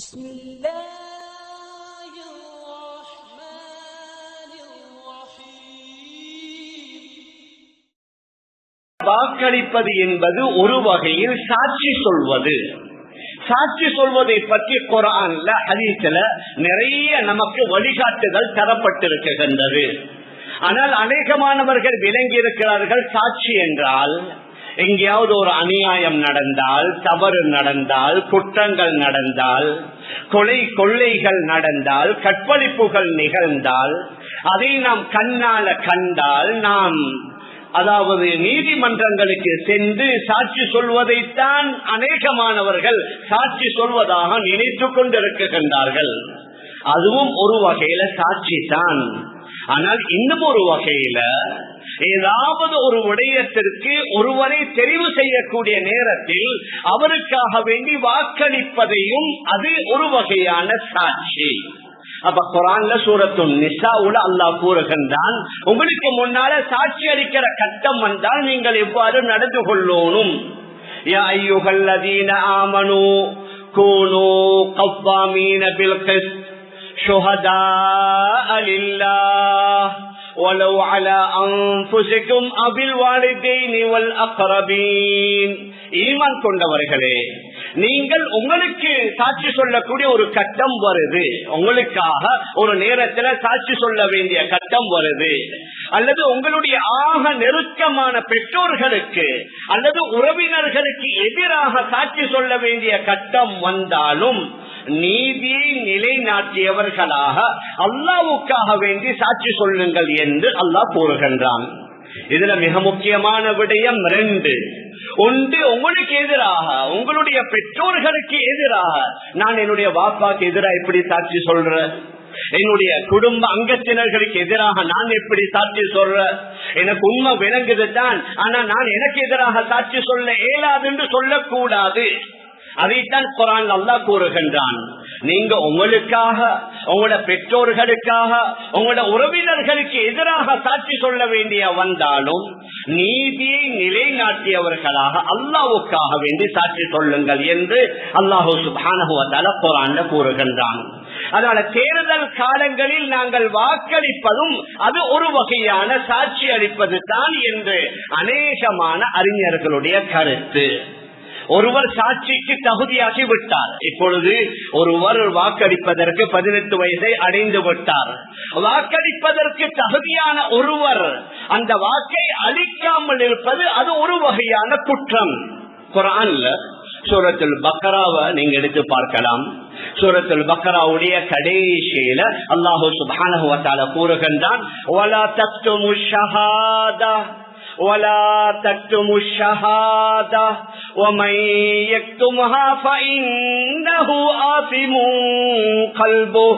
بسم الله الرحمن الرحيم வாக்களிப்பது என்பது ஒரு வகையில் சாட்சி சொல்வது சாட்சி சொல்வதை பற்றி குரான்ல ஹதீஸ்ல நிறைய நமக்கு வழிகாட்டுதல் தரப்பட்டிருக்கின்றது ஆனால் அநேகமானவர்கள் விளங்கி இருக்கிறார்கள் சாட்சி என்றால் எங்கேயாவது ஒரு அநியாயம் நடந்தால் தவறு நடந்தால் குற்றங்கள் நடந்தால் கொலை கொள்ளைகள் நடந்தால் கற்பழிப்புகள் நிகழ்ந்தால் அதை நாம் கண்ணால கண்டால் நாம் அதாவது நீதிமன்றங்களுக்கு சென்று சாட்சி சொல்வதைத்தான் அநேகமானவர்கள் சாட்சி சொல்வதாக நினைத்துக் கொண்டிருக்கின்றார்கள். அதுவும் ஒரு வகையில சாட்சி தான் ஆனால் இன்னும் ஒரு வகையில ஏதாவது ஒரு விடயத்திற்கு ஒருவரை தெரிவு செய்யக்கூடிய நேரத்தில் அவருக்காக வேண்டி வாக்களிப்பதையும் அது ஒரு வகையான சாட்சி. அப்ப குரான்ல சூரத்து நிசாவுல அல்லாஹ் கூறுகின்றான் உங்களுக்கு முன்னால சாட்சி அளிக்கிற கட்டம் வந்தால் நீங்கள் எவ்வாறு நடந்து கொள்ளணும்? யா அலில்லா ஆமனு கூனு கவ்வாமீன பில்கிஸ்த் شهداء لله ولو على أنفسكم أبي الوالدين والأقربين ஈமான் கொண்டவர்களே நீங்கள் உங்களுக்கு சாட்சி சொல்லக்கூடிய ஒரு கட்டம் வருது உங்களுக்காக ஒரு நேரத்துல சாட்சி சொல்ல வேண்டிய கட்டம் வருது அல்லது உங்களுடைய ஆக நெருக்கமான பெற்றோர்களுக்கு அல்லது உறவினர்களுக்கு எதிராக சாட்சி சொல்ல வேண்டிய கட்டம் வந்தாலும் நீதியை நிலைநாட்டியவர்களாக அல்லாவுக்காக வேண்டி சாட்சி சொல்லுங்கள் என்று அல்லாஹ் கூறுகின்றான். இதுல மிக முக்கியமான விடயம் ரெண்டு. ஒன்று உங்களுக்கு எதிராக உங்களுடைய பெற்றோர்களுக்கு எதிராக நான் என்னுடைய வாப்பாக்கு எதிராக எப்படி சாட்சி சொல்றேன் என்னுடைய குடும்ப அங்கத்தினர்களுக்கு எதிராக நான் எப்படி சாட்சி சொல்ற? எனக்கு உண்மை விளங்குது தான் ஆனா நான் எனக்கு எதிராக சாட்சி சொல்ல இயலாது என்று சொல்லக்கூடாது. அதைத்தான் குரான் அல்லா கூறுகின்றான். நீங்க உங்களுக்காக உங்களோட பெற்றோர்களுக்காக உங்களோட உறவினர்களுக்கு எதிராக சாட்சி சொல்ல வேண்டிய வந்தாலும் நீதியை நிலைநாட்டியவர்களாக அல்லாவுக்காக வேண்டி சாட்சி சொல்லுங்கள் என்று அல்லாஹூ சுபானுவத்தால குரான் கூறுகின்றான். அதனால தேர்தல் காலங்களில் நாங்கள் வாக்களிப்பதும் அது ஒரு வகையான சாட்சி அளிப்பது தான் என்று அநேகமான அறிஞர்களுடைய கருத்து. ஒருவர் சாட்சிக்கு தகுதியாகி விட்டார். இப்பொழுது ஒருவர் வாக்களிப்பதற்கு பதினெட்டு வயதை அடைந்து விட்டார். வாக்களிப்பதற்கு தகுதியான ஒருவர் அந்த வாக்கை அளிக்காமல் இருப்பது அது ஒரு வகையான குற்றம். குரான்ல சூரத்துல் பக்கராவை நீங்க எடுத்து பார்க்கலாம். சூரத்துல் பக்கராவுடைய கடைசியில அல்லாஹூ சுபான கூறுகின்றான் ولا تكتموا الشهادة ومن يكتمها فإنه آثم قلبه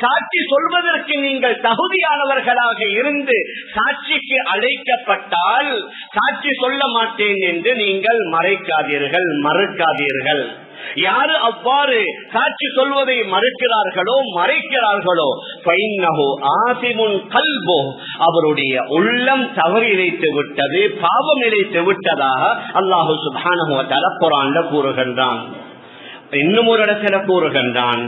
சாட்சி சொல்வதற்கு நீங்கள் தகுதியானவர்களாக இருந்து சாட்சிக்கு அழைக்கப்பட்டால் சாட்சி சொல்ல மாட்டேன் என்று நீங்கள் மறைக்காதீர்கள் மறுக்காதீர்கள் யாரு அவ்வாறு சாட்சி சொல்வதை மறுக்கிறார்களோ மறைக்கிறார்களோ ஆசிமுன் கல்போ அவருடைய உள்ளம் தவறு இழைத்து விட்டது பாவம் இழைத்து விட்டதாக அல்லாஹு சுபானுவத்தால குரான்ல கூறுகின்றான். இன்னும் ஒரு இடத்துல கூறுகின்றான்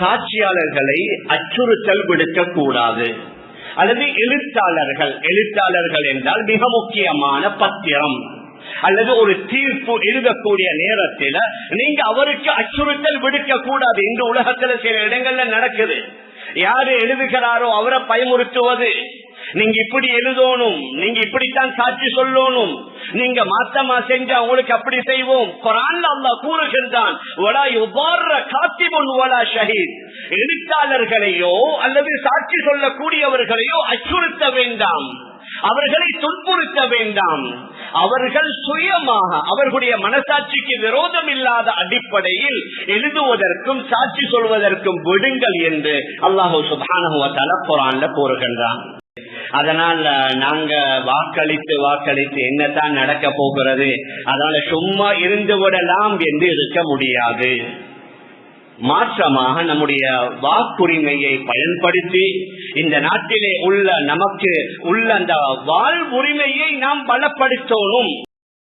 சாட்சியாளர்களை அச்சுறுத்தல் விடுக்க கூடாது. அல்லது எழுத்தாளர்கள் எழுத்தாளர்கள் என்றால் மிக முக்கியமான பத்திரம். அல்லது ஒரு தீர்ப்பு எழுதக்கூடிய நேரத்தில் நீங்க அவருக்கு அச்சுறுத்தல் விடுக்க கூடாது. இந்த உலகத்துல சில இடங்கள்ல நடக்குது. யாரு எழுதுகிறாரோ அவரை பயமுறுத்துவது. நீங்க இப்படி எழுதணும் நீங்க இப்படித்தான் சாட்சி சொல்லணும் நீங்க மாத்தமா செஞ்சா உங்களுக்கு அப்படி செய்வோம். குரான் அல்லா கூறுகின்றான் எழுத்தாளர்களையோ அல்லது சாட்சி சொல்லக்கூடியவர்களையோ அச்சுறுத்த வேண்டாம். அவர்களை துன்புறுத்த வேண்டாம். அவர்கள் சுயமாக அவர்களுடைய மனசாட்சிக்கு விரோதம் இல்லாத அடிப்படையில் எழுதுவதற்கும் சாட்சி சொல்வதற்கும் விடுங்கள் என்று அல்லாஹூ சுபானுவ குரான்ல கூறுகின்றான். அதனால் நாங்க வாக்களித்து வாக்களித்து என்னத்தான் நடக்க போகிறது? அதனால சும்மா இருந்து விடலாம் என்று இருக்க முடியாது. மாற்றமாக நம்முடைய வாக்குரிமையை பயன்படுத்தி இந்த நாட்டிலே உள்ள நமக்கு உள்ள அந்த வாழ்வுரிமையை நாம் பலப்படுத்தோனும்